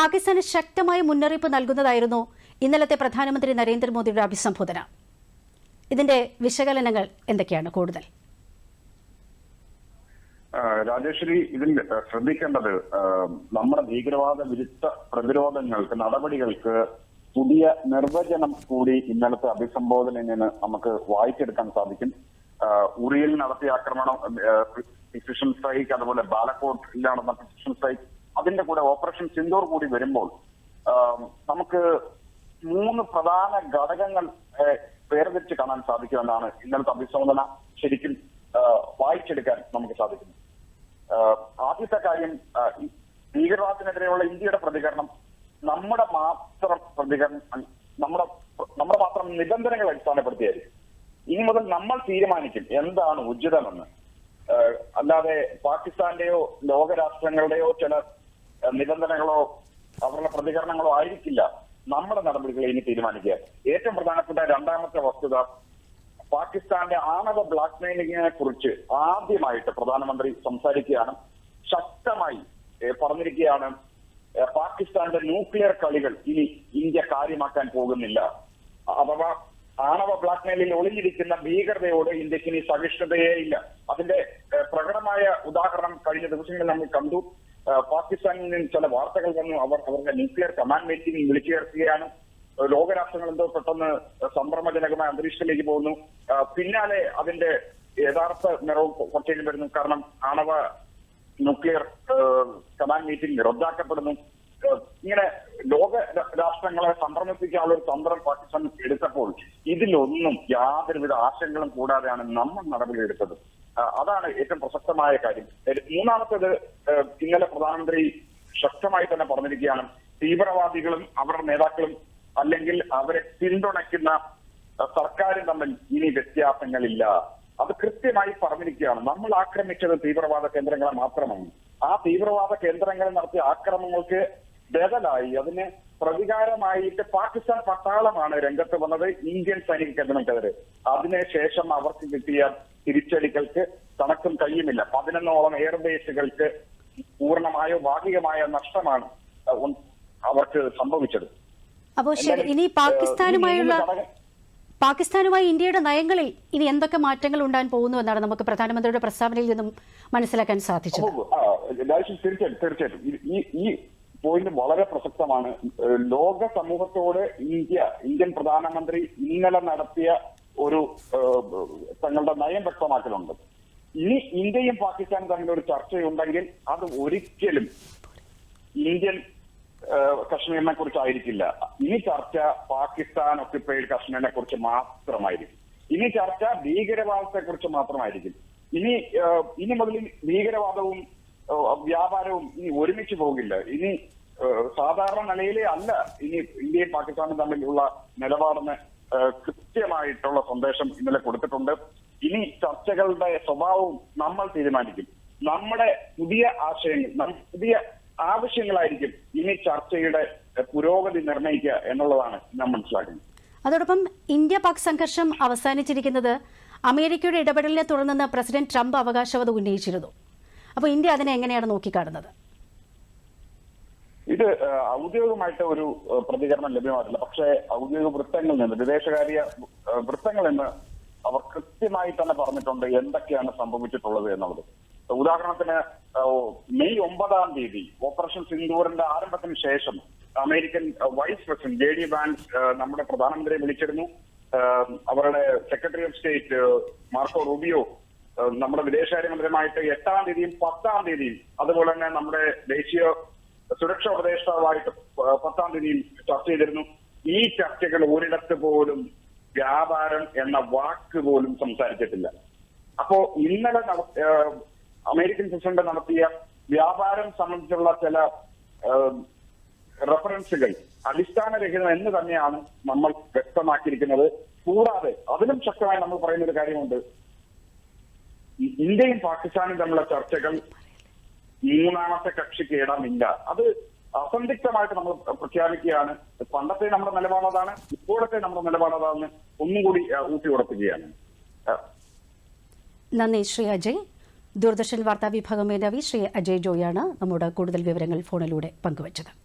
പാകിസ്ഥാന് ശക്തമായ മുന്നറിയിപ്പ് നൽകുന്നതായിരുന്നു ഇന്നലത്തെ പ്രധാനമന്ത്രി നരേന്ദ്രമോദിയുടെ അഭിസംബോധന. ഇതിന്റെ വിശകലനങ്ങൾ എന്തൊക്കെയാണ് കൂടുതൽ? രാജേശ്വരി ഇതിൽ ശ്രദ്ധിക്കേണ്ടത് നമ്മുടെ ഭീകരവാദ വിരുദ്ധ പ്രതിരോധങ്ങൾക്ക് നടപടികൾക്ക് പുതിയ നിർവചനം കൂടി ഇന്നലത്തെ അഭിസംബോധനയിൽ നിന്ന് നമുക്ക് വായിച്ചെടുക്കാൻ സാധിക്കും. ഉറിയിൽ നടത്തിയ ആക്രമണം പ്രിസിഷൻ സ്ട്രൈക്ക് അതുപോലെ ബാലക്കോട്ടിൽ നടന്ന പ്രിസിഷൻ സ്ട്രൈക്ക് അതിന്റെ കൂടെ ഓപ്പറേഷൻ സിന്ദൂർ കൂടി വരുമ്പോൾ നമുക്ക് മൂന്ന് പ്രധാന ഘടകങ്ങൾ വേർതിരിച്ച് കാണാൻ സാധിക്കുമെന്നാണ് ഇന്നലത്തെ അഭിസംബോധന ശരിക്കും വായിച്ചെടുക്കാൻ നമുക്ക് സാധിക്കുന്നത് ആഹ് ആദ്യത്തെ കാര്യം ഭീകരവാദത്തിനെതിരെയുള്ള ഇന്ത്യയുടെ പ്രതികരണം നമ്മുടെ മാത്രം പ്രതികരണം നമ്മുടെ നമ്മുടെ മാത്രം നിബന്ധനകൾ അടിസ്ഥാനപ്പെടുത്തിയായിരിക്കും. ഇനി മുതൽ നമ്മൾ തീരുമാനിക്കും എന്താണ് ഉചിതമെന്ന്. അല്ലാതെ പാകിസ്ഥാന്റെയോ ലോകരാഷ്ട്രങ്ങളുടെയോ ചില നിബന്ധനകളോ അവരുടെ പ്രതികരണങ്ങളോ ആയിരിക്കില്ല നമ്മുടെ നടപടികൾ ഇനി തീരുമാനിക്കുക. ഏറ്റവും പ്രധാനപ്പെട്ട രണ്ടാമത്തെ വസ്തുത പാകിസ്ഥാന്റെ ആണവ ബ്ലാക്ക്മെയിലിങ്ങിനെ കുറിച്ച് ആദ്യമായിട്ട് പ്രധാനമന്ത്രി സംസാരിക്കുകയാണ്. ശക്തമായി പറഞ്ഞിരിക്കുകയാണ് പാകിസ്ഥാന്റെ ന്യൂക്ലിയർ കളികൾ ഇനി ഇന്ത്യ കാര്യമാക്കാൻ പോകുന്നില്ല. അഥവാ ആണവ ബ്ലാക്ക്മെയിലിൽ ഒളിഞ്ഞിരിക്കുന്ന ഭീകരതയോട് ഇന്ത്യയ്ക്ക് ഇനി സഹിഷ്ണുതയേ ഇല്ല. അതിന്റെ പ്രകടമായ ഉദാഹരണം കഴിഞ്ഞ ദിവസങ്ങളിൽ നമ്മൾ കണ്ടു. പാകിസ്ഥാനിൽ നിന്ന് ചില വാർത്തകൾ വന്നു. അവർ അവരുടെ ന്യൂക്ലിയർ കമാൻഡ് മീറ്റിംഗ് വിളിച്ചു ചേർക്കുകയാണ്. ലോകരാഷ്ട്രങ്ങൾ എന്തോ പെട്ടെന്ന് സംഭ്രമജനകമായ അന്തരീക്ഷത്തിലേക്ക് പോകുന്നു. പിന്നാലെ അതിന്റെ യഥാർത്ഥ നിറവ് കുറച്ചേക്കും വരുന്നു. കാരണം ആണവ ന്യൂക്ലിയർ കമാൻഡ് മീറ്റിംഗ് റദ്ദാക്കപ്പെടുന്നു. ഇങ്ങനെ ലോക രാഷ്ട്രങ്ങളെ സംഭ്രമിപ്പിക്കാനുള്ള ഒരു തന്ത്രം പാകിസ്ഥാൻ എടുത്തപ്പോൾ ഇതിലൊന്നും യാതൊരുവിധ ആശങ്കകളും കൂടാതെയാണ് നമ്മൾ നടപടി എടുത്തത് ആ, അതാണ് ഏറ്റവും പ്രസക്തമായ കാര്യം. മൂന്നാമത്തേത് ഇന്നലെ പ്രധാനമന്ത്രി ശക്തമായി തന്നെ പറഞ്ഞിരിക്കുകയാണ് തീവ്രവാദികളും അവരുടെ നേതാക്കളും അല്ലെങ്കിൽ അവരെ പിന്തുണയ്ക്കുന്ന സർക്കാരും തമ്മിൽ ഇനി വ്യത്യാസങ്ങളില്ല. അത് കൃത്യമായി പറഞ്ഞിരിക്കുകയാണ് നമ്മൾ ആക്രമിച്ചത് തീവ്രവാദ കേന്ദ്രങ്ങളെ മാത്രമാണ്. ആ തീവ്രവാദ കേന്ദ്രങ്ങളിൽ നടത്തിയ ആക്രമണങ്ങൾക്ക് ബദലായി. അതിന് പ്രതികാരമായിട്ട് പാകിസ്ഥാൻ പട്ടാളമാണ് രംഗത്ത് വന്നത് ഇന്ത്യൻ സൈനിക കേന്ദ്രങ്ങൾക്കെതിരെ അതിനുശേഷം അവർക്ക് കിട്ടിയ തിരിച്ചടികൾക്ക് കണക്കും കഴിയുമില്ല പതിനൊന്നോളം എയർബേസുകൾക്ക് പൂർണമായോ ഭാഗികമായോ നഷ്ടമാണ് അവർക്ക് സംഭവിച്ചത്. അപ്പോൾ ശരി ഇനി പാകിസ്ഥാനുമായുള്ള പാകിസ്ഥാനുമായി ഇന്ത്യയുടെ നയങ്ങളിൽ ഇനി എന്തൊക്കെ മാറ്റങ്ങൾ ഉണ്ടാകാൻ പോകുന്നു എന്നാണ് നമുക്ക് പ്രധാനമന്ത്രിയുടെ പ്രസ്താവനയിൽ നിന്നും മനസ്സിലാക്കാൻ സാധിച്ചത്. തീർച്ചയായിട്ടും തീർച്ചയായിട്ടും. ഈ ഈ പോയിന്റ് വളരെ പ്രസക്തമാണ്. ലോക സമൂഹത്തോട് ഇന്ത്യ ഇന്ത്യൻ പ്രധാനമന്ത്രി ഇന്നലെ നടത്തിയ ഒരു തങ്ങളുടെ നയം വ്യക്തമാക്കലുണ്ട്. ഇനി ഇന്ത്യയും പാകിസ്ഥാനും തമ്മിൽ ഒരു ചർച്ചയുണ്ടെങ്കിൽ അത് ഒരിക്കലും ഇന്ത്യൻ കശ്മീരിനെ കുറിച്ചായിരിക്കില്ല. ഇനി ചർച്ച പാകിസ്ഥാൻ ഒക്കിപ്പൈഡ് കശ്മീരിനെ കുറിച്ച് മാത്രമായിരിക്കും. ഇനി ചർച്ച ഭീകരവാദത്തെ കുറിച്ച് മാത്രമായിരിക്കും. ഇനി ഇനി മുതൽ ഭീകരവാദവും വ്യാപാരവും ഇനി ഒരുമിച്ച് പോകില്ല. ഇനി സാധാരണ നിലയിലേ അല്ല. ഇനി ഇന്ത്യയും പാകിസ്ഥാനും തമ്മിലുള്ള നിലപാടിന് ഏഹ്, കൃത്യമായിട്ടുള്ള സന്ദേശം ഇന്നലെ കൊടുത്തിട്ടുണ്ട്. ഇനി ചർച്ചകളുടെ സ്വഭാവവും നമ്മൾ തീരുമാനിക്കും. നമ്മുടെ പുതിയ ആശയങ്ങൾ പുതിയ ആവശ്യങ്ങളായിരിക്കും ഇനി ചർച്ചയുടെ പുരോഗതി നിർണയിക്കുക എന്നുള്ളതാണ് നാം മനസ്സിലാക്കുന്നത്. അതോടൊപ്പം ഇന്ത്യ പാക് സംഘർഷം അവസാനിച്ചിരിക്കുന്നത് അമേരിക്കയുടെ ഇടപെടലിനെ തുടർന്നെന്ന് പ്രസിഡന്റ് ട്രംപ് അവകാശവാദം ഉന്നയിച്ചിരുന്നു. അപ്പോൾ ഇന്ത്യ അതിനെ എങ്ങനെയാണ് നോക്കിക്കാണുന്നത്? ഇത് ഔദ്യോഗികമായിട്ട് ഒരു പ്രതികരണം ലഭ്യമായിട്ടില്ല. പക്ഷേ ഔദ്യോഗിക വൃത്തങ്ങളിൽ നിന്ന് വിദേശകാര്യ വൃത്തങ്ങളിൽ നിന്ന് അവർ കൃത്യമായി തന്നെ പറഞ്ഞിട്ടുണ്ട് എന്തൊക്കെയാണ് സംഭവിച്ചിട്ടുള്ളത് എന്നുള്ളത്. ഉദാഹരണത്തിന് മെയ് ഒമ്പതാം തീയതി ഓപ്പറേഷൻ സിന്ദൂറിന്റെ ആരംഭത്തിന് ശേഷം American vice president J D Vance നമ്മുടെ പ്രധാനമന്ത്രിയെ വിളിച്ചിരുന്നു. അവരുടെ secretary of state Marco Rubio നമ്മുടെ വിദേശകാര്യമന്ത്രിയുമായിട്ട് എട്ടാം തീയതിയും പത്താം തീയതിയും അതുപോലെ തന്നെ നമ്മുടെ ദേശീയ സുരക്ഷാ ഉപദേഷ്ടാവായിട്ട് പത്താം തീയതിയിൽ ചർച്ച ചെയ്തിരുന്നു. ഈ ചർച്ചകൾ ഒരിടത്ത് പോലും വ്യാപാരം എന്ന വാക്ക് പോലും സംസാരിച്ചിട്ടില്ല. അപ്പോ ഇന്നലെ അമേരിക്കൻ പ്രസിഡന്റ് നടത്തിയ വ്യാപാരം സംബന്ധിച്ചുള്ള ചില റഫറൻസുകൾ അടിസ്ഥാനരഹിതം എന്ന് തന്നെയാണ് നമ്മൾ വ്യക്തമാക്കിയിരിക്കുന്നത്. കൂടാതെ അതിലും ശക്തമായി നമ്മൾ പറയുന്ന ഒരു കാര്യമുണ്ട് ഇന്ത്യയും പാകിസ്ഥാനും തമ്മിലുള്ള ചർച്ചകൾ മൂന്നാമത്തെ കക്ഷിക്ക് ഇടമില്ല അത് അസന്ധിഗ്ധമായിട്ട് നമ്മൾ പ്രഖ്യാപിക്കുകയാണ്. പണ്ടത്തെ നമ്മുടെ നിലപാടതാണ് ഇപ്പോഴത്തെ നമ്മുടെ നിലപാടതാണെന്ന് ഒന്നും കൂടി ഊട്ടി ഉറപ്പിക്കുകയാണ് നന്ദി ശ്രീ അജയ്. ദൂരദർശൻ വാർത്താ വിഭാഗം മേധാവി ശ്രീ അജയ് ജോയാണ് നമ്മുടെ കൂടുതൽ വിവരങ്ങൾ ഫോണിലൂടെ പങ്കുവച്ചത്.